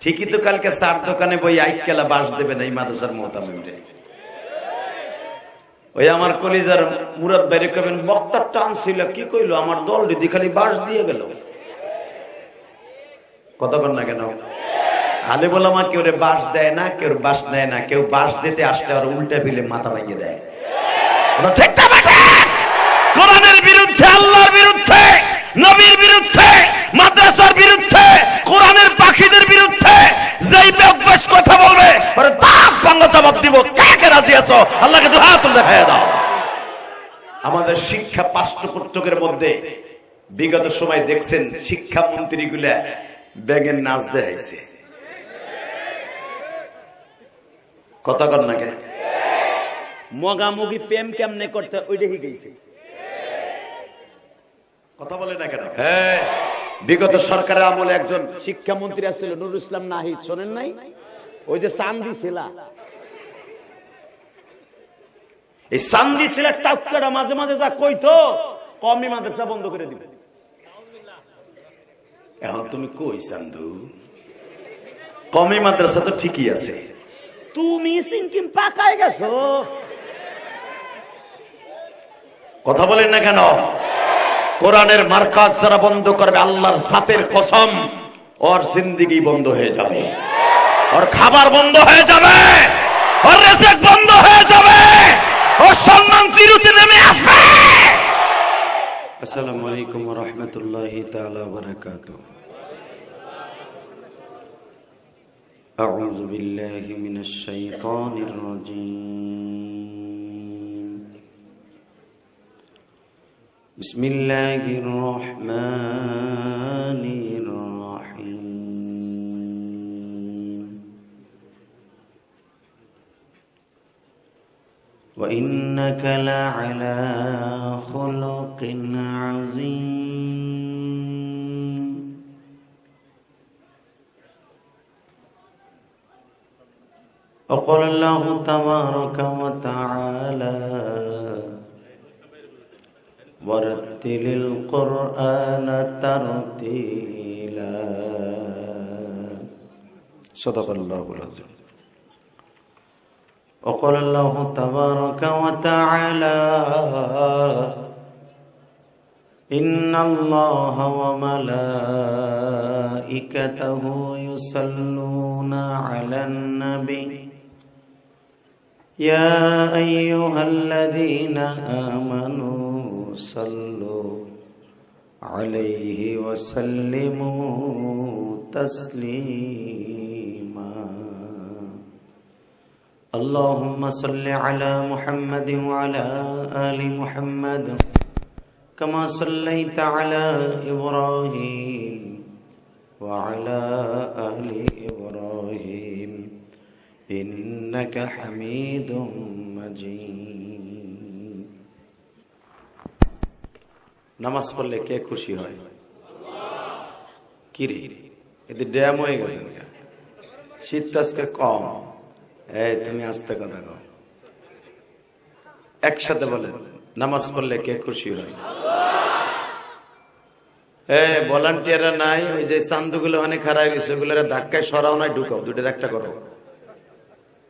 ঠিকই তো কালকে চার দোকানে বই আইকেলা বাস দেবে না এই মাদ্রাসার মোহতামিমরে। ওই আমার কলিজার মুরাদ বাইরে কবেন বক্তার টান ছিল, কি কইলো? আমার দল দিদি খালি বাস দিয়ে গেল। কতক্ষণ না কেন? আলে বললাম কেউ রে বাস দেয় না, কেউ বাস নেয় না, কেউ বাস দিতে আসলে আর উল্টা বিলে মাথা ভাঙিয়ে দেয়। কোরআনের বিরুদ্ধে, আল্লাহর বিরুদ্ধে, নবীর বিরুদ্ধে, মাদ্রাসার বিরুদ্ধে কোরআনের পাখিদের বিরুদ্ধে যেই বেশ কথা বলবে, ওরে তাক বাংলা জবাব দিব। কাকে রাজি আছো? আল্লাহকে দু হাত দেখায় দাও। আমাদের শিক্ষা পাঠ্যপুস্তকের মধ্যে বিগত সময় দেখছেন শিক্ষা মন্ত্রী গুলা ব্যাঙের নাচ দেখাইছে। কথা কর না কে? মগামুগি প্রেম কেমনে করতে ওইটা গেছে কথা বলে না কেন? হ্যাঁ। বিগত সরকারের আমলে একজন শিক্ষামন্ত্রী আসছিল নুরুল ইসলাম নাহিদ। শোনেন নাই? ওই যে চান্দি ছিলা। এই চান্দি ছিলা টাউকাটা মাঝে মাঝে যা কইতো কমই মাদ্রাসা বন্ধ করে দিবে। এখন তুমি কই চান্দু? কমই মাদ্রাসা তো ঠিকই আছে। তুমি সিনকিম পাকায় গেছো। কথা বলেন না কেন? কোরআনের মার্কাজ যারা বন্ধ করবে, আল্লাহর সাতের কসম, ওর জিন্দিগি বন্ধ হয়ে যাবে। ওর খাবার বন্ধ হয়ে যাবে। ওর রেসেক বন্ধ হয়ে যাবে। ওর সম্মান জিরুতে নেমে আসবে। আসসালামু আলাইকুম ওয়া রাহমাতুল্লাহি তাআলা ওয়া বারাকাতু আউযু বিল্লাহি মিনাশ শাইতানির রাজিম। بسم الله الرحمن الرحيم. وإنك لعلى خلق عظيم. وقال الله تبارك وتعالى ورتل القرآن ترتيلا صدق الله العظيم وقال الله تبارك وتعالى إن الله وملائكته يصلون على النبي يا أيها الذين آمنوا صلوا عليه وسلموا تسليما. اللهم صل على محمد وعلى آل محمد كما صليت على إبراهيم وعلى آل إبراهيم. إنك حميد مجيد. নামাজ পড়লে কে খুশি হয়? কি রে এদের ড্যাম হয়ে গেছে শীত আজকে কম। এই, তুমি আসতে কথা কও। একসাথে বলেন, নামাজ পড়লে কে খুশি হয়? হ্যাঁ ভলান্টিয়াররা নাই, ওই যে চান্দুগুলো অনেক খারাপ গেছে, ওগুলোর ধাক্কায় সরাও নাই, ঢুকাও দুটোর একটা করো।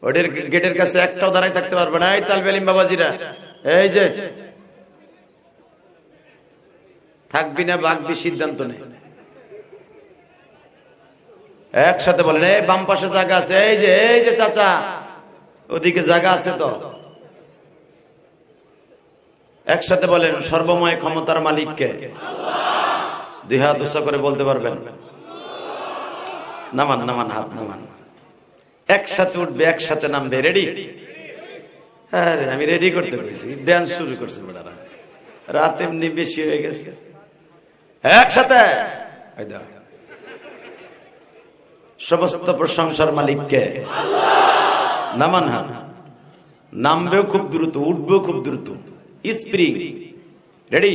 ওদের গেটের কাছে একটাও দাঁড়াই থাকতে পারবে না। এই তালবে আলিম বাবাজিরা, এই যে থাকবি না বাগবি সিদ্ধান্ত নেই একসাথে বলেন এই বাম পাশে জায়গা আছে, এই যে এই যে চাচা, ওদিকে জায়গা আছে তো। একসাথে বলেন, সর্বময় ক্ষমতার মালিককে। দুই হাত উৎসাহ করে বলতে পারবেন। নামান নামান, হাত নামান। একসাথে উঠবে, একসাথে নামবে, রেডি? আরে, আমি রেডি করতে পেরেছি ড্যান্স শুরু করছে বেড়ারা। রাত এমনি বেশি হয়ে গেছে। একসাথে? সমস্ত প্রশংসার মালিককে নামান হান নামবেও খুব দ্রুত, উঠবেও খুব দ্রুত। স্প্রিং। রেডি?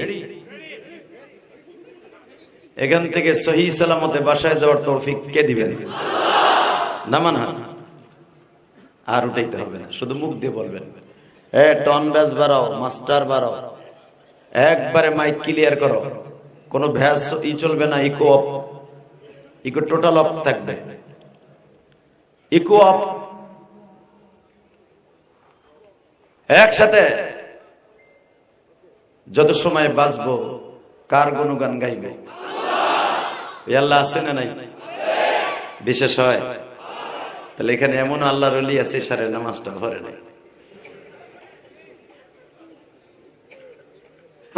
এখান থেকে সহি সালামতে বাসায় যাওয়ার তৌফিক কে দিবেন? নামান হান আর উঠাইতে হবে না, শুধু মুখ দিয়ে বলবেন। এ, টন ব্যাস বাড়াও, মাস্টার বাড়াও। একবারে মাইক ক্লিয়ার করো। কোনো ভ্যাস ই চলবে না echo off echo total off থাকবে। ইকো অফ একসাথে যত সময় বাঁচবো, কার গুণগান গাইবে? আল্লাহ আছে না নাই? বিশেষ হয়। তাহলে এখানে এমন আল্লাহ রলি আছে সারে নামাজটা ভরে নাই।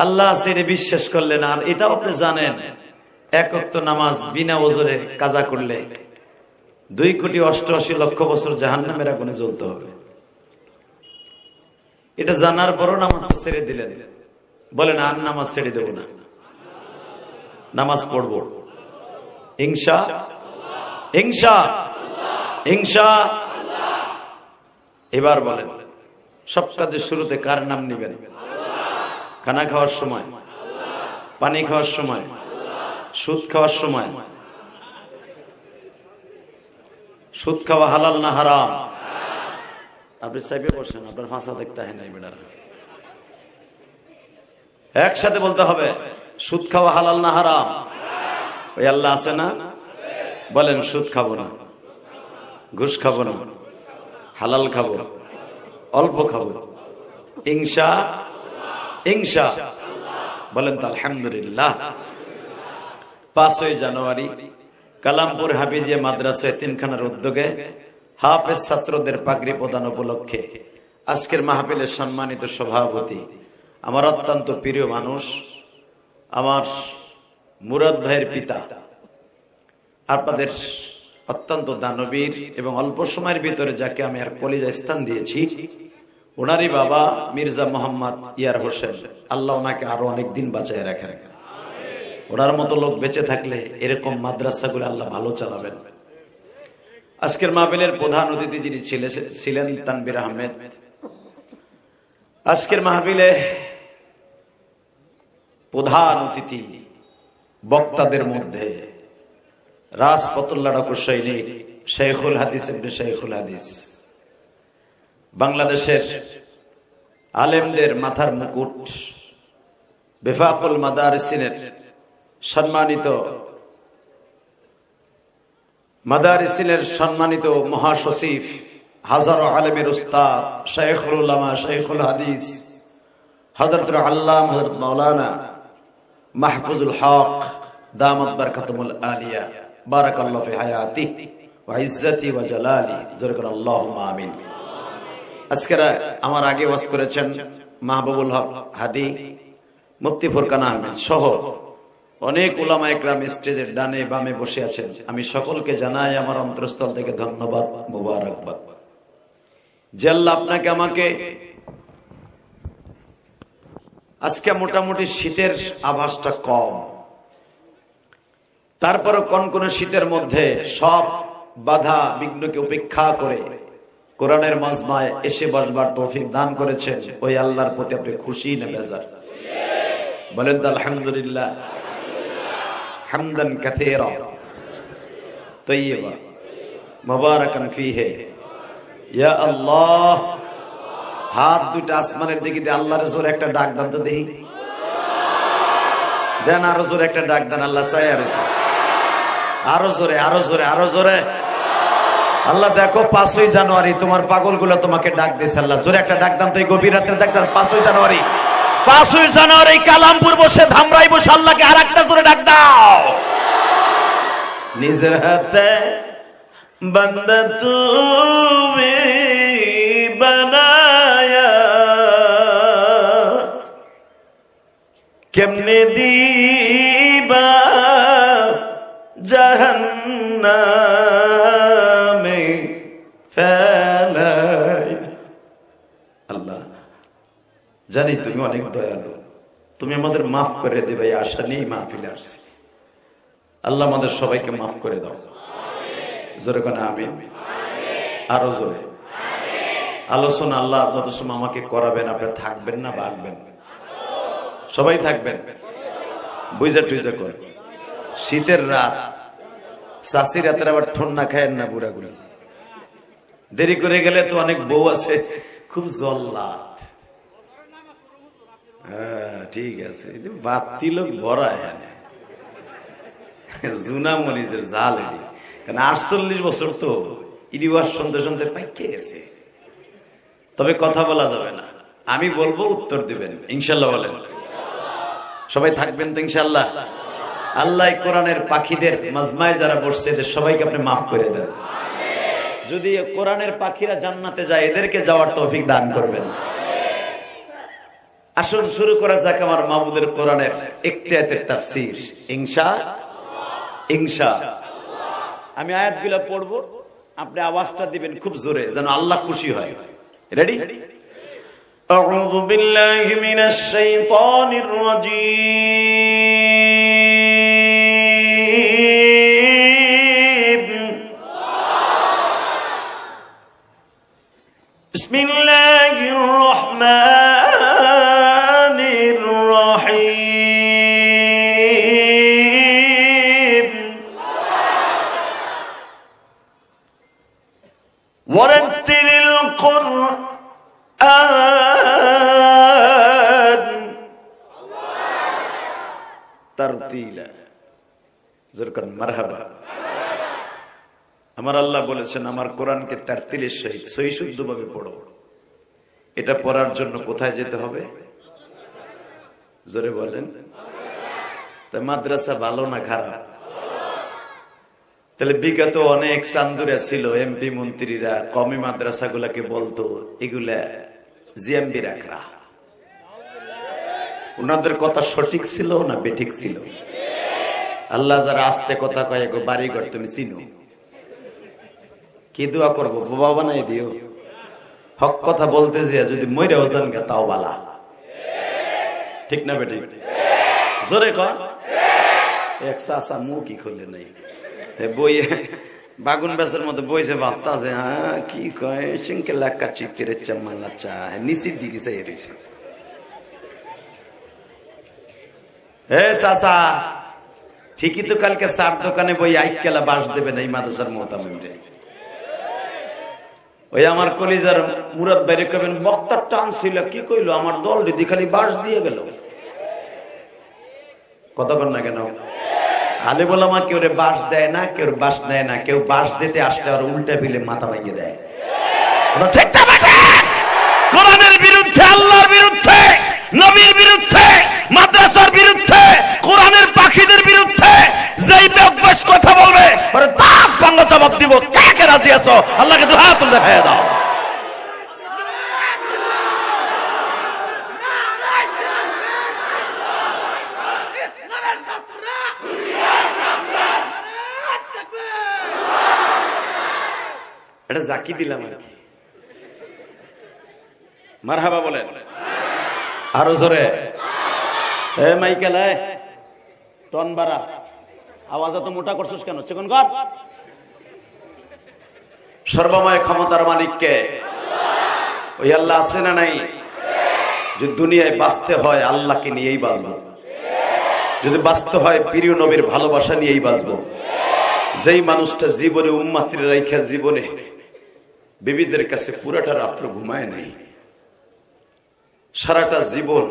আল্লাহ আছে এটা বিশ্বাস করলেন, আর এটাও আপনি জানেন একত্র নামাজ বিনা ওজরে কাজা করলে দুই কোটি অষ্টআশি লক্ষ বছর জাহান নামের আগুনে জ্বলতে হবে। এটা জানার পরও নামাজটা ছেড়ে দিলেন। বলেন, আর নামাজ ছেড়ে দেব না। নামাজ পড়ব। হিংসা হিংসা হিংসা এবার বলেন, সব কাজের শুরুতে কার নাম নিবেন? খানা খাওয়ার সময়, পানি খাওয়ার সময়, সুদ খাওয়ার সময়। সুদ খাওয়া হালাল না হারাম? আপনি চাইবে বসেন, আপনার ফাঁসা দেখতে হয় নাই একসাথে বলতে হবে, সুদ খাওয়া হালাল না হারাম? ওই আল্লাহ আছে না? বলেন, সুদ খাব না। ঘুষ খাব না। হালাল খাব। অল্প খাব। হিংসা হিংসা বলেন তো, আলহামদুলিল্লাহ। পাঁচই জানুয়ারি, কালামপুর হাবিজিয়া মাদ্রাসায় তিনখানার উদ্যোগে হাফেজ ছাত্রদের পাগড়ি প্রদান উপলক্ষে আজকের মাহফিলের সম্মানিত সভাপতি, আমার অত্যন্ত প্রিয় মানুষ, আমার মুরাদ ভাইয়ের পিতা, আপনাদের অত্যন্ত দানবীর এবং অল্প সময়ের ভিতরে যাকে আমি আর কলিজা স্থান দিয়েছি ওনারই বাবা মির্জা মোহাম্মদ ইয়ার হোসেন। আল্লাহ ওনাকে আরও অনেক দিন বাঁচায় রাখেন। ওনার মতো লোক বেঁচে থাকলে এরকম মাদ্রাসা মাদ্রাসাগুলো আল্লাহ ভালো চালাবেন। আজকের মাহফিলের প্রধান অতিথি যিনি ছিলে- ছিলেন তানবির আহমেদ। আজকের মাহফিলে প্রধান অতিথি বক্তাদের মধ্যে রাজপতুল্লাহ ডাকুর সৈনিক শেখুল হাদিস শেখুল হাদিস। বাংলাদেশের আলেমদের মাথার মুকুট বেফাকুল মাদারিসিনের সম্মানিত মাদারিসিনের সম্মানিত মহাসচিব, হাজারো আলেমের উস্তাদ শেখুল শেখুল হাদিস হজরত আল্লাহ হজরত মৌলানা মাহফুজুল হক দামত বরকতমুল আলিয়া। বারাকাল্লাহ ফি হায়াতি ওয়া ইজ্জতি ওয়া জালালি। জোরে করে আল্লাহুম্মা আমিন। আজকের আমার আগে ওয়াজ করেছেন মাহবুবুল হক হাদি, মুফতি ফুরকান আহমেদ সহ অনেক উলামা একরাম স্টেজের ডানে বামে বসে আছেন। আমি সকলকে জানাই আমার অন্তরস্থল থেকে ধন্যবাদ, মুবারকবাদ। আল্লাহ আপনাকে আমাকে আজকে মোটামুটি শীতের আভাসটা কম। তারপরও কোন কোন শীতের মধ্যে সব বাধা বিঘ্নকে উপেক্ষা করে কোরআনের মজমায় এসে বসবার তৌফিক দান করেছেন। ওই আল্লাহর প্রতি আপনি খুশি না বেজার? বলেন তো, আলহামদুলিল্লাহ। হামদান কাথীরা। তৈয়বা মুবারাকান ফিহে। ইয়া আল্লাহ। হাত দুটো আসমানের দিকে দিয়ে আল্লাহর জোরে একটা ডাক দান তো দেখি। দেন আরও জোরে একটা ডাক দেন, আল্লাহ চাই আর আরও জোরে আরও জোরে আরও জোরে। আল্লাহ দেখো, পাঁচই জানুয়ারি তোমার পাগলগুলো তোমাকে ডাক দিয়েছে আল্লাহ। জোরে একটা ডাক দান তো এই গভীর রাত্রে ডাক দেন পাঁচই জানুয়ারি। পাঁচই জানুয়ারি কালামপুর বসে ধামরাই বসে আল্লাহকে আর একটা জোরে ডাক দাও। নিজের হাতে বন্দা তুমি বানায়া, কেমনে দিবা জাহান্নামে? আল্লাহ, জানি তুমি অনেক দয়ালু। তুমি আমাদের মাফ করে দেবে এই আশা নিয়ে মাহফিলে আসছি। আল্লাহ আমাদের সবাইকে মাফ করে দাও। জোরে কোন, আমিন। আরও জোরে। আলোচনা আল্লাহ যত সময় আমাকে করাবেন আপনি থাকবেন না ভাগবেন সবাই থাকবেন। বুঝা টুইজা কর। শীতের রাত, চাষি রাতের আবার ঠন্না খায়েন না বুড়াগুলি। দেরি করে গেলে তো অনেক বউ আছে। খুব জল্লাদ। হ্যাঁ ঠিক আছে। বাতি লোক জাল কারণ আটচল্লিশ বছর তো ইডিওয়ার সন্ধ্যে সন্ধ্যে পাইকে গেছে। তবে কথা বলা যাবে না। আমি বলব উত্তর দিবেন। ইনশাল্লাহ বলেন। সবাই থাকবেন তো ইনশাল্লাহ। আল্লাহ কোরআনের পাখিদের, মাজমায় যারা বসছে সবাইকে আপনি মাফ করে দেন। যদি কোরআনের পাখিরা জান্নাতে যায় এদেরকে যাওয়ার তৌফিক দান করবেন আসুন শুরু করা যাক আমার মাহমুদের কোরআনের একটি আয়াতের তাফসীর ইনশা ইনশা আমি আয়াতগুলো পড়বো আপনি আওয়াজটা দিবেন খুব জোরে যেন আল্লাহ খুশি হয় রেডি أعوذ بالله من الشيطان الرجيم বলেছেন, আমার কোরআনকে তার তিলের সহিত সহি শুদ্ধ ভাবে পড়ো। এটা পড়ার জন্য কোথায় যেতে হবে? জোরে বলেন। মাদ্রাসা ভালো না খারাপ? তাহলে বিগত অনেক চান্দুরা ছিল এমপি মন্ত্রীরা কমি মাদ্রাসা গুলাকে বলতো, এগুলা জিএমবি রাখরা ওনাদের কথা সঠিক ছিল না বেঠিক ছিল? আল্লাহ যারা আস্তে কথা কয়ে গো বাড়ি ঘর তুমি চিনো। কি দোয়া করব? বাবা বানাই দিও। হক কথা বলতে যে যদি মরে ওজন গে, তাও বালা। ঠিক না বেটি? জোরে কর। এক সাসা মুখ কি খুলে নাই। এ বই, বাগুন বেসের বইছে ভাবতা আছে হ্যাঁ কি কয়? চাই হে ঠিকই তো কালকে সার দোকানে বই আইকেলা বাস দেবে না এই মাদ্রাসার মোতামিমরে ওই আমার কলিজার মুরাদ বাইরে কবেন বক্তার টান ছিল, কি কইলো? আমার দল দিদি খালি বাস দিয়ে গেল। কতক্ষণ না কেন? আলে বলা কেউ বাস দেয় না, কেউ বাস নেয় না, কেউ বাস দিতে আসলে আর উল্টা পিলে মাথা ভেঙে দেয়। কোরআনের বিরুদ্ধে, আল্লাহর বিরুদ্ধে, নবীর বিরুদ্ধে, মাদ্রাসার বিরুদ্ধে, কোরআনের পাখিদের বিরুদ্ধে যেই বেশ কথা বলবে তাপ বাংলা জবাব দিব। কে রাজি আছো? আল্লাহকে তো হাত দেখায় দাও। এটা জাকি দিলাম আর কি। মারহাবা বলেন। আরও জোরে। এ মাইকেল টন বাড়া আওয়াজ এত মোটা করছিস কেন? চিকন কর। সর্বময় ক্ষমতার মালিককে। ওই আল্লাহ আছে না নাই? যে দুনিয়ায় বাঁচতে হয়, আল্লাহকে নিয়েই বাঁচবো। যদি বাঁচতে হয়, প্রিয় নবীর ভালোবাসা নিয়েই বাঁচবো। যেই মানুষটা জীবনে উম্মাতির রাইখা জীবনে, বিবিদের কাছে পুরাটা রাত্র ঘুমায় নাই। সারাটা জীবন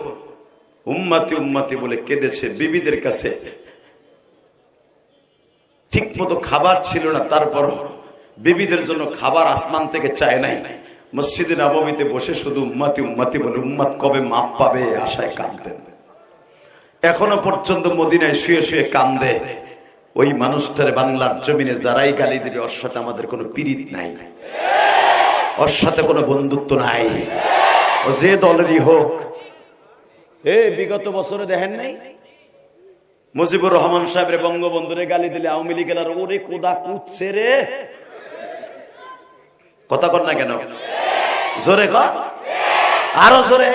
উম্মাতি উম্মাতি বলে কেঁদেছে বিবিদের কাছে। ঠিক মতো খাবার ছিল না তারপর বিবিদের জন্য খাবার আসমান থেকে চায় নাই। মসজিদে নবমীতে বসে শুধু উম্মাতি উম্মাতি বলে, উম্মাত কবে মাপ পাবে? আশায় কাঁদতেন। এখনও পর্যন্ত মদিনায় শুয়ে শুয়ে কান্দে। ওই মানুষটার বাংলার জমিনে যারাই গালি দিলে ওর সাথে আমাদের কোনো পীড়িত নাই। ওর সাথে কোনো বন্ধুত্ব নাই। ও যে দলেরই হোক। এ, বিগত বছরে দেখেন নাই? মুজিবুর রহমান সাহেবের বঙ্গবন্ধুরে গালি দিলে আওয়ামী লীগের আর ওরে কোদা কুচ্ছে রে? কথা কর না কেন? জোরে কর। আরও জোরে।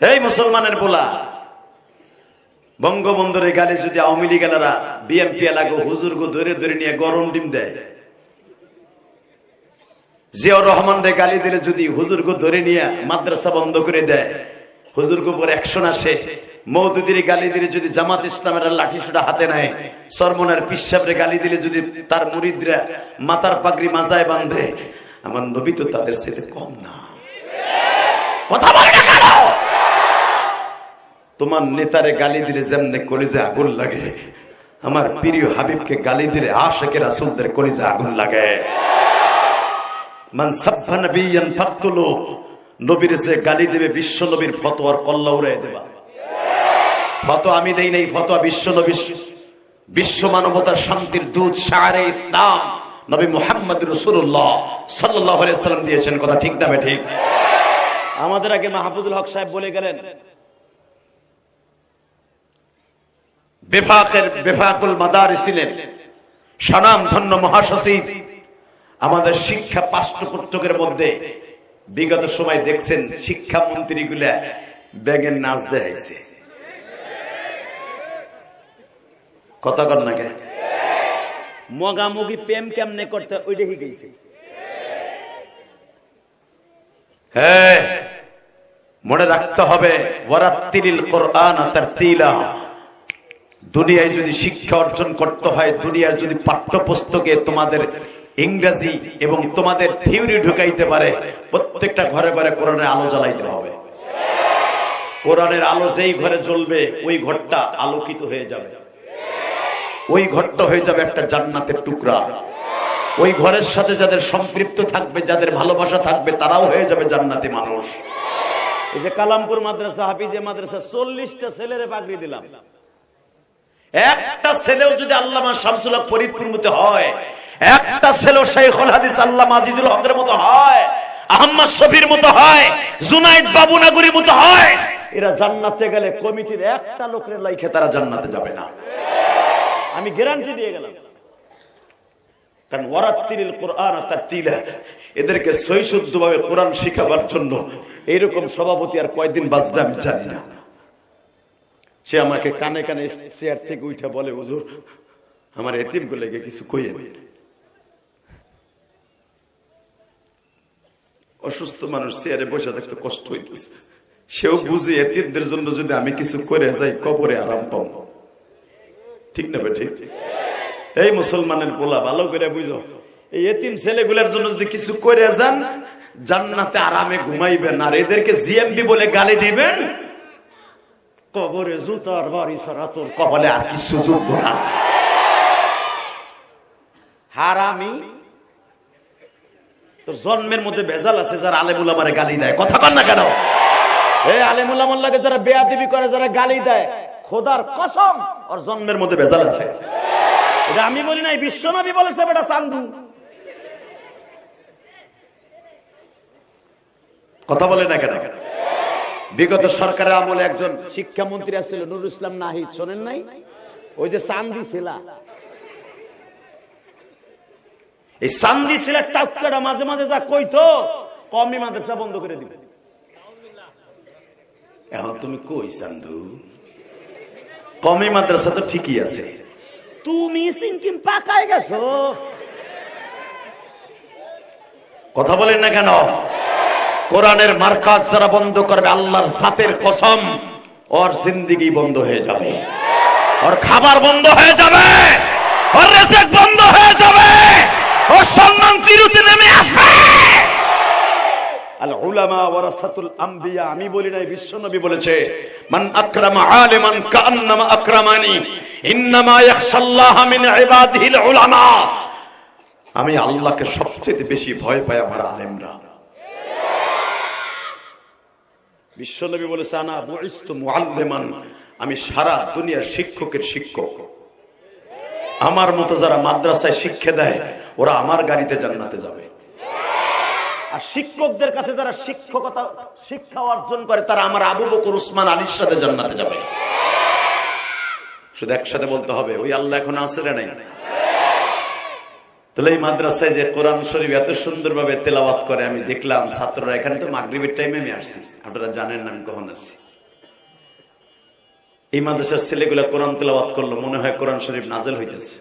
এই মুসলমানের পোলা, বঙ্গবন্ধুরে গালি যদি আওয়ামী লীগেরা বিএমপি এলাকা হুজুর গো ধরে ধরে নিয়ে গরম ডিম দেয়। জিয়াউর রহমান রে গালি দিলে যদি হুজুর গো ধরে নিয়ে মাদ্রাসা বন্ধ করে দেয় হুজুর গো পর একশন আসে মৌদুদির গালি দিলে যদি জামাত ইসলামের লাঠি সুটা হাতে নেয়, সরমনের পিসাবরে গালি দিলে যদি তার মুরিদরা মাতার পাগড়ি মাজায় বাঁধে, আমার নবী তো তাদের সাথে কম না। কথা বলে তোমার নেতারে গালি দিলে যেমনে কলিজে আগুন লাগে, আমার প্রিয় হাবিবকে গালি দিলে আশেকের রাসূলদের কলিজে আগুন লাগে। মান সাব্বা নবিয়ান ফাকতুলু, নবীর সে গালি দেবে বিশ্ব নবীর ফতোয়ার কল্লা উড়াই দেবা। ফতোয়া আমি দেই নাই, ফতোয়া বিশ্ব নবী বিশ্ব মানবতার শান্তির দূত শাহরে ইসলাম নবী মুহাম্মদ রাসূলুল্লাহ সাল্লাল্লাহু আলাইহি সাল্লাম দিয়েছেন, কথা ঠিক না ঠিক আমাদের আগে মাহফুজুল হক সাহেব বলে গেলেন, বেফাকের বেফাকুল মাদারি ছিলেন সনাম ধন্য মহাসচিব আমাদের শিক্ষা পাঠ্যপুস্তকের মধ্যে বিগত সময় দেখছেন শিক্ষা মন্ত্রী গুলা ব্যাঙের নাচ দেখাইছে। কথা কর না কে? মগামগি প্রেম কেমনে করতে ওইটা শিখাইছে হ্যাঁ মনে রাখতে হবে দুনিয়ায় যদি শিক্ষা অর্জন করতে হয়, দুনিয়ার যদি পাঠ্যপুস্তকে তোমাদের ইংরেজি এবং তোমাদের থিওরি ঢুকাইতে পারে, প্রত্যেকটা ঘরে ঘরে কোরআনের আলো জ্বালাইতে হবে। কোরআনের আলো যেই ঘরে জ্বলবে, ওই ঘরটা আলোকিত হয়ে যাবে। ওই ঘরটা হয়ে যাবে একটা জান্নাতের টুকরা। ওই ঘরের সাথে যাদের সম্পৃক্ত থাকবে যাদের ভালোবাসা থাকবে তারাও হয়ে যাবে জান্নাতি মানুষ। এই যে কালামপুর মাদ্রাসা হাফিজে মাদ্রাসা চল্লিশটা ছেলের পাগড়ি দিলাম। একটা ছেলেও যদি আল্লামা শামসুল হক ফরিদপুর মতো হয় একটা ছেলেও শেখুল হাদিস আল্লাহ আজিজুল হকের মতো হয় আহম্মদ শফির মতো হয় জুনাইদ বাবুনাগুরির মতো হয় এরা জান্নাতে গেলে কমিটির একটা লোকের লাইখে তারা জান্নাতে যাবে না। আমি গ্যারান্টি দিয়ে গেলাম। আমার এতিম গুলোকে কিছু কইয়ে অসুস্থ মানুষ চেয়ারে বসে থাকতে কষ্ট হইতেছে। সেও বুঝে এতিমদের জন্য যদি আমি কিছু করে যাই, কবরে আরাম পাবো। ঠিক না ঠিক এই মুসলমানের পোলা, ভালো করে বুঝো। এই এতিম ছেলেগুলোর জন্য যদি কিছু করে যান, জান্নাতে আরামে ঘুমাইবেন। আর এদেরকে জিএমবি বলে গালি দিবেন, কবরে জুতার বাড়ি ছাড়া তোর কবলে আর কিছু যোগ্য না হারামি? তোর জন্মের মধ্যে ভেজাল আছে, যারা আলেমুল আমারে গালি দেয়। কথা কর না কেন? এই আলেমুল্লাহ মোল্লাকে যারা বেয়া বেয়াদিবি করে, যারা গালি দেয় খোদার কসম ওর জন্মের মধ্যে ভেজাল আছে। এটা আমি বলি নাই, বিশ্বনবী বলেছে, বেটা চান্দু। কথা বলে না কেন? বিগত সরকারের আমলে একজন শিক্ষামন্ত্রী আসছিল নুরুল ইসলাম নাহিদ, শোনেন নাই? ওই যে চান্দি ছিলা। এই সান্দি ছিল টাক্কাটা মাঝে মাঝে যা কইতো কমি মাদ্রাসা বন্ধ করে দিবে। এখন তুমি কই, চান্দু? কমি মাদ্রাসা তো ঠিকই আছে। তুমি সিনকিম পাকায় গেছো। কথা বলেন না কেন? কোরআনের মার্কাজ যারা বন্ধ করবে আল্লাহর জাতের কসম ওর জিন্দিগি বন্ধ হয়ে যাবে। ওর খাবার বন্ধ হয়ে যাবে। ওর রেসেক বন্ধ হয়ে যাবে। ওর সম্মান চিরুতে নেমে আসবে। আমি বলি নাই বলেছে আমি আল্লাহকে সবচেয়ে বেশি ভয় পাই আমার আলেমরা। বিশ্বনবী বলেছে, আনা আমি সারা দুনিয়ার শিক্ষকের শিক্ষক। আমার মতো যারা মাদ্রাসায় শিক্ষা দেয়, ওরা আমার গাড়িতে জান্নাতে যাবে। আর শিক্ষকদের কাছে যারা শিক্ষকতা, শিক্ষা অর্জন করে, তারা আমার আবু বকর, উসমান আলীর সাথে জান্নাতে যাবে। শুধু একসাথে বলতে হবে, ওই আল্লাহ এখন রে নাই? তাহলে এই মাদ্রাসায় যে কোরআন শরীফ এত সুন্দরভাবে তেলাওয়াত করে, আমি দেখলাম ছাত্ররা এখানে তো মাগরিবের টাইমে আমি আসছি। আপনারা জানেন না আমি কখন আসছি। এই মাদ্রাসার ছেলেগুলা কোরআন তেলাওয়াত করল, মনে হয় কোরআন শরীফ নাজেল হইতেছে।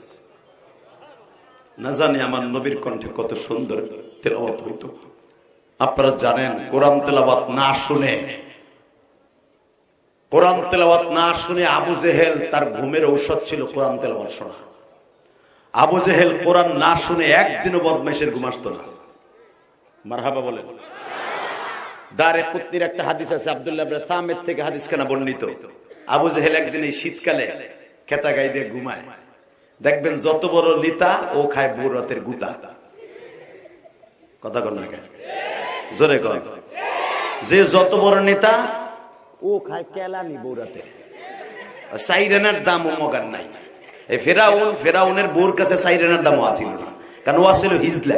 না জানি আমার নবীর কণ্ঠে কত সুন্দর তেলাওয়াত হইতো। আপনারা জানেন, কোরআন তেলাওয়াত না শুনে, কোরআন তেলাওয়াত না শুনে আবু জেহেল তার ঘুমের ঔষধ ছিল কোরআন তেলাওয়াত শোনা। আবু জেহেল কোরআন না শুনে একদিনও বদমাইশের ঘুম না। মারহাবা বলেন। দারে কুতনির একটা হাদিস আছে, আব্দুল্লাহ সামেদ থেকে হাদিস খানা বর্ণিত। আবু জেহেল একদিন এই শীতকালে খেতা গাই দিয়ে ঘুমায়। দেখবেন যত বড় লিতা ও খায় বৌরতের গুতা। কথা কর না কেন? জোরে কর যে যত বড় নেতা, ও খায় কেলানি বৌরাতে। সাইরেনের দামও মগার নাই। এই ফেরাউন, ফেরাউনের বোর কাছে সাইরেনের দামও আছিল কারণ ও আসছিল হিজলা।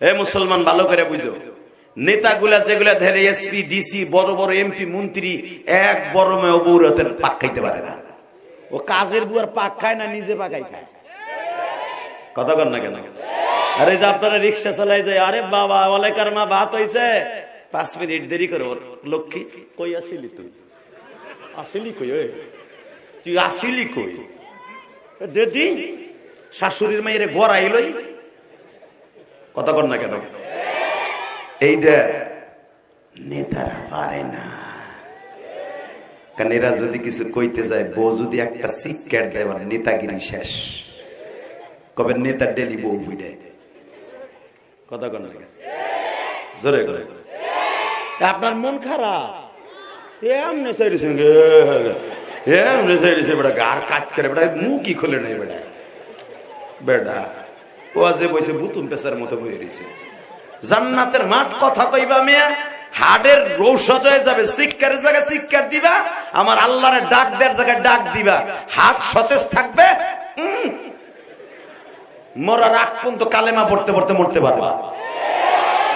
এ মুসলমান, ভালো করে বুঝো। নেতাগুলা যেগুলা ধরে এসপি, ডিসি, বড় বড় এমপি, মন্ত্রী, এক বড় মেয়ে বৌরতের পাক খাইতে পারে না। ও কাজের বুয়ার পাক খায় না, নিজে পাকাই খায়। কথা কর না কেন? আরে যে আপনারা রিক্সা চালাই যায়, আরে বাবা ওলেকার মা ভাত হইছে। পাঁচ মিনিট দেরি করো, লক্ষ্মী। কই আসিলি তুই? আসিলি কই তুই আসিলি কই? দিদি, শাশুড়ির মায়ের গড়াইলই কথা কর না কেন? এইটা নেতারা পারে না। কারণ এরা যদি কিছু কইতে যায়, বউ যদি একটা সিক্যাট দেয় নেতাগিরি শেষ। কবে নেতা ডেলি বউ বুঝে কথা কেন জোরে করে। আপনার মন খারাপ? এমনি চাইছেন এমনি চাইছে বেটা, গার কাজ করে বেটা, মুখই খোলে নাই বেটা। বেটা, ও আজে বসে বুতুম পেশার মতো বয়ে রয়েছে জান্নাতের মাঠ কথা কইবা মেয়া, হাডের রৌষদ হয়ে যাবে, শিক্ষার জায়গায় শিক্ষার দিবা, আমার আল্লাহর ডাক দেওয়ার জায়গায় ডাক দিবা। হাট সতেজ থাকবে। মরার আগ পর্যন্ত কালেমা পড়তে পড়তে মরতে পারবা।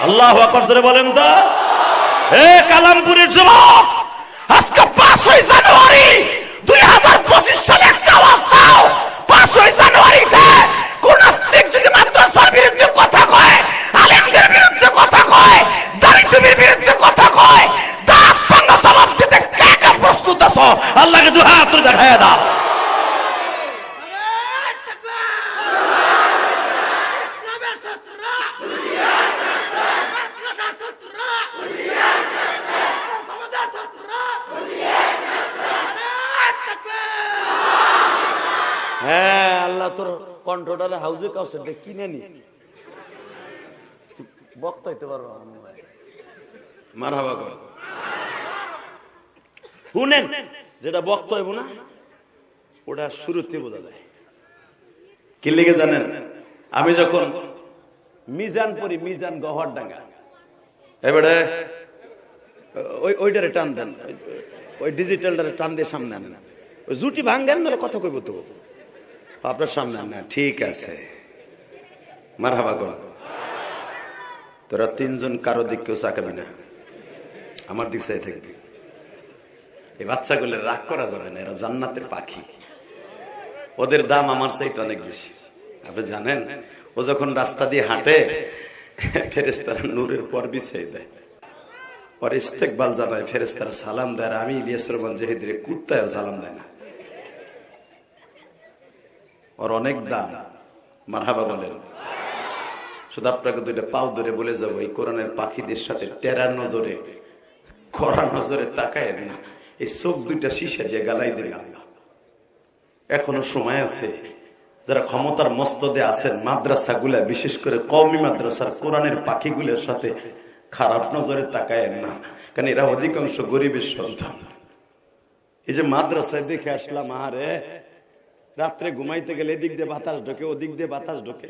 আল্লাহ আকবর জোরে বলেন তো। এ কালামপুরের যুবক, আজকে পাঁচই জানুয়ারি, দুই হাজার পঁচিশ সালে একটা আওয়াজ দাও। পাঁচই জানুয়ারিতে কোন নাস্তিক যদি মাদ্রাসার বিরুদ্ধে কথা কয়, আলেমদের বিরুদ্ধে কথা কয় দারিদ্রের বিরুদ্ধে কথা কয়, দাঁত ভাঙা জবাব দিতে কে কে প্রস্তুত আছো? আল্লাহকে দু হাত তুলে দেখায় দাও। হ্যাঁ আল্লাহ তোর কন্ট্রোটারে হাউজে কাউসারটা কিনে নি। বক্তা হইতে পারব মারহাবা কর। শুনেন, যেটা বক্তা হইব না, ওটা শুরুতে বোঝা যায়। কি লিখে জানেন? আমি যখন মিজান পরি, মিজান গহর ডাঙ্গা। এবারে ওই, ওইটারে টান দেন, ওই- ডিজিটালটারে টান দিয়ে সামনে আনেন। ওই জুটি ভাঙ্গেন, নাহলে কথা কইব তো। আপনার সামনে না ঠিক আছে। মারহাবা কর তোরা তিনজন কারও দিক কেউ চাকাবি না। আমার দিক চাই থাকবি। এই বাচ্চাগুলো রাগ করা যাবে না এরা জান্নাতের পাখি। ওদের দাম আমার চাইতে অনেক বেশি। আপনি জানেন ও যখন রাস্তা দিয়ে হাঁটে ফেরেস্তারা নূরের পর বিছাই দেয়। পরে ইস্তেকবাল জানায় ফেরেস্তারা সালাম দেয় আর আমি ইলিয়াস রহমান জেহেদিরে কুত্তায় সালাম দেয় না। ওর অনেক দাম মারহাবা বলেন। শুধু আপনাকে দুইটা পাও ধরে বলে যাব, এই কোরআনের পাখিদের সাথে টেরা নজরে কড়া নজরে তাকায় না। এই চোখ দুইটা শিশা দিয়ে গালাই দেবে এখনও সময় আছে, যারা ক্ষমতার মস্তদে আছেন মাদ্রাসা গুলা বিশেষ করে কওমি মাদ্রাসার কোরআনের পাখিগুলোর সাথে খারাপ নজরে তাকায় না। কারণ এরা অধিকাংশ গরিবের সন্তান। এই যে মাদ্রাসায় দেখে আসলাম আরে রাত্রে ঘুমাইতে গেলে এদিক দিয়ে বাতাস ঢোকে, ওদিক দিয়ে বাতাস ঢোকে।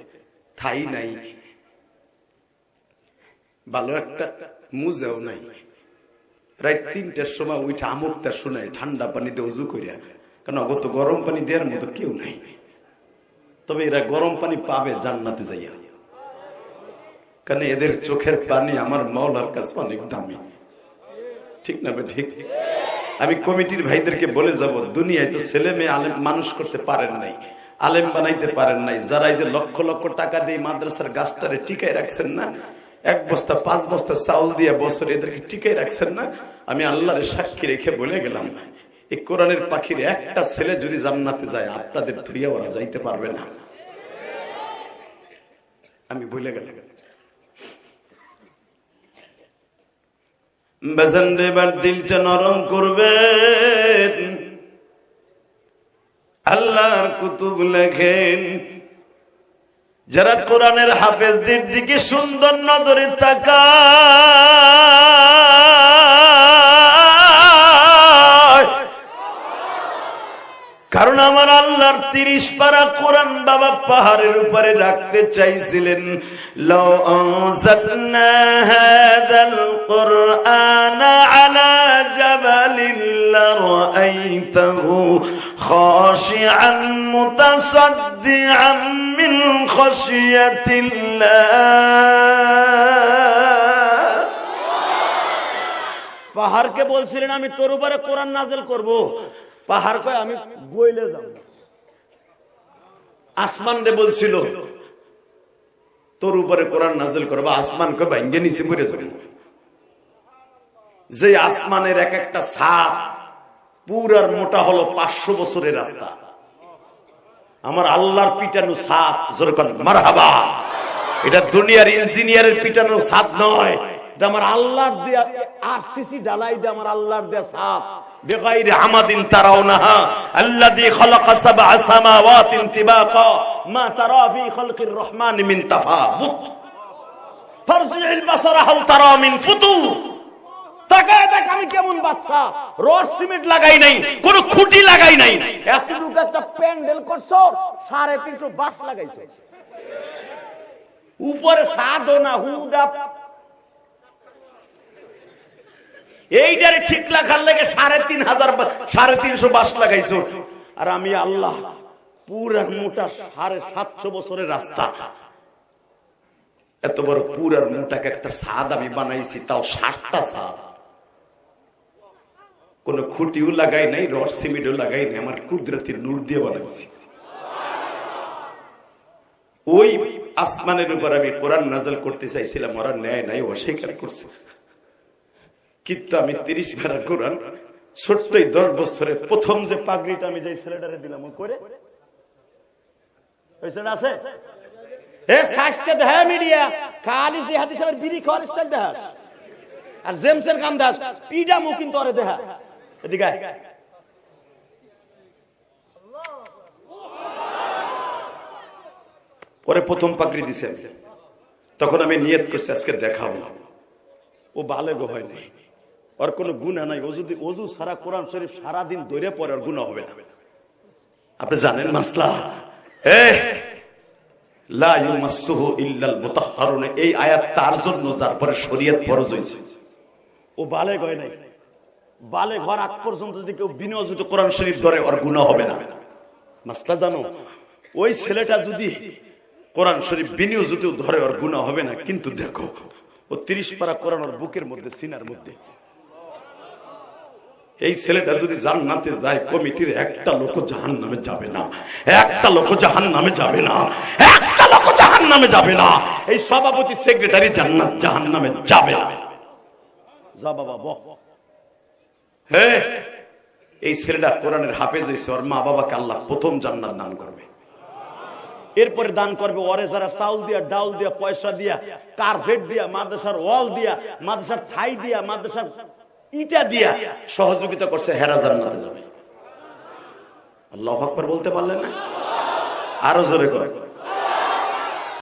থাই নাই। ভালো একটা মুজেও নাই। রাত তিনটার সময় উঠে আমুকটা শোনায়, ঠান্ডা পানিতে উজু করিয়া কারণ অগত গরম পানি দেওয়ার মতো কেউ নাই। তবে এরা গরম পানি পাবে জান্নাতে যাইয়া। কারণ এদের চোখের পানি আমার মৌলার কাছে অনেক দামি। ঠিক না বে ঠিক? আমি কমিটির ভাইদেরকে বলে যাব, দুনিয়ায় তো ছেলে মেয়ে আলেম মানুষ করতে পারেন নাই, আলেম বানাইতে পারেন নাই, যারা এই যে লক্ষ লক্ষ টাকা দিয়ে মাদ্রাসার গাছটারে টিকায় রাখছেন না, এক বস্তা, পাঁচ বস্তা চাউল দিয়ে বছর এদেরকে টিকায় রাখছেন না, আমি আল্লাহরে সাক্ষী রেখে বলে গেলাম, এই কোরআনের পাখির একটা ছেলে যদি জান্নাতে যায়, আপনাদের ধুইয়া ওরা যাইতে পারবে না। আমি বলে গেলাম। বেসন এবার দিলটা নরম করবেন। আল্লাহর কুতুব লেখেন, যারা কোরআনের হাফেজদের দিকে সুন্দর নজরে তাকায় কারণ আমার আল্লাহর তিরিশ পারা কোরআন বাবা পাহাড়ের উপরে রাখতে চাইছিলেন। পাহাড়কে বলছিলেন, আমি তোর উপরে কোরআন নাজেল করব। পাহাড় কয়, আমি গইলে যাব। আসমান রে বলছিল, তোর উপরে কোরআন নাজিল করবা আসমান কে ভাঙ্গে নিচে মরে যাবে। যে আসমানের এক একটা ছাপ পুরার মোটা হলো পাঁচশো বছরের রাস্তা। আমার আল্লাহর পিটানো ছাপ, জোরে কর মারহাবা। এটা দুনিয়ার ইঞ্জিনিয়ারের পিটানো ছাপ নয়, এটা আমার আল্লাহর দেয়া আরসিসি ডালাই দে আমার আল্লাহর দেয়া সাপ بغير عمد ترونها الذي خلق سبع سماوات طباقا ما ترى في خلق الرحمن من تفاوت فارجع البصر هل ترى من فطور তাকায় দেখ আমি কেমন বাচ্চা রড সিমেন্ট লাগাই নাই কোন খুঁটি লাগাই নাই এতটুকু একটা প্যান্ডেল করছো সাড়ে তিনশো বাস লাগাইছে উপরে সাদো না হুদা এইটারে ঠিক রাখার লেগে সাড়ে তিন হাজার সাড়ে তিনশো বাস লাগাইছো। আর আমি আল্লাহ পুরা মোটা সাড়ে সাতশো বছরের রাস্তা। এত বড় পুরার মোটাকে একটা সাদ আমি বানাইছি, তাও ষাটটা সাদ। কোন খুঁটিও লাগাই নাই, রড সিমেন্টও লাগাই নাই, আমার কুদরতির নূর দিয়ে বানাইছি। ওই আসমানের উপর আমি কোরআন নাজল করতে চাইছিলাম, ওরা ন্যায় নাই, অস্বীকার করছে। কিন্তু আমি তিরিশ বেলা কোরআন, ছোট্টই দশ বছরে প্রথম যে পাগড়িটা আমি যে ছেলেটারে দিলাম করে? আছে? দেখা মিডিয়া। খালি যে খাওয়ার স্টাইল আর জেমসের কিন্তু পরে প্রথম পাগড়ি দিছে। তখন আমি নিয়ত করছি, আজকে দেখাবো। ও বালেগো হয় নাই। ওর কোনো গুণা নাই। ও যদি অজু সারা কোরআন শরীফ সারাদিন ধরে পরে ওর গুণা হবে না। আপনি জানেন মাসলা? ও বালে পর্যন্ত যদি কেউ শরীফ ধরে ওর হবে না। মাসলা জানো, ওই ছেলেটা যদি শরীফ ধরে ওর হবে না, কিন্তু দেখো, ও তিরিশ পারা কোরআন ওর বুকের মধ্যে, সিনার মধ্যে। এই ছেলেটা যদি জান্নাতে যায়, কমিটির একটা লোক জাহান নামে যাবে না। একটা লোক জাহান নামে যাবে না। একটা লোক জাহান নামে যাবে না। এই সভাপতি, সেক্রেটারি জান্নাত জাহান নামে যাবে না। যা বাবা বহ হে! এই ছেলেটা কোরআনের হাফেজ হয়েছে, ওর মা বাবাকে আল্লাহ প্রথম জান্নাত দান করবে। এরপরে দান করবে, ওরে যারা চাউল দিয়া, ডাউল দিয়া, পয়সা দিয়া, কার্পেট দিয়া, মাদ্রাসার ওয়াল দিয়া, মাদ্রাসার ছাই দিয়া, মাদ্রাসার ইটা দিয়া সহযোগিতা করছে হেরা জান্নাতে যাবে। আল্লাহ আকবর বলতে পারলেন না? আরও জোরে করে।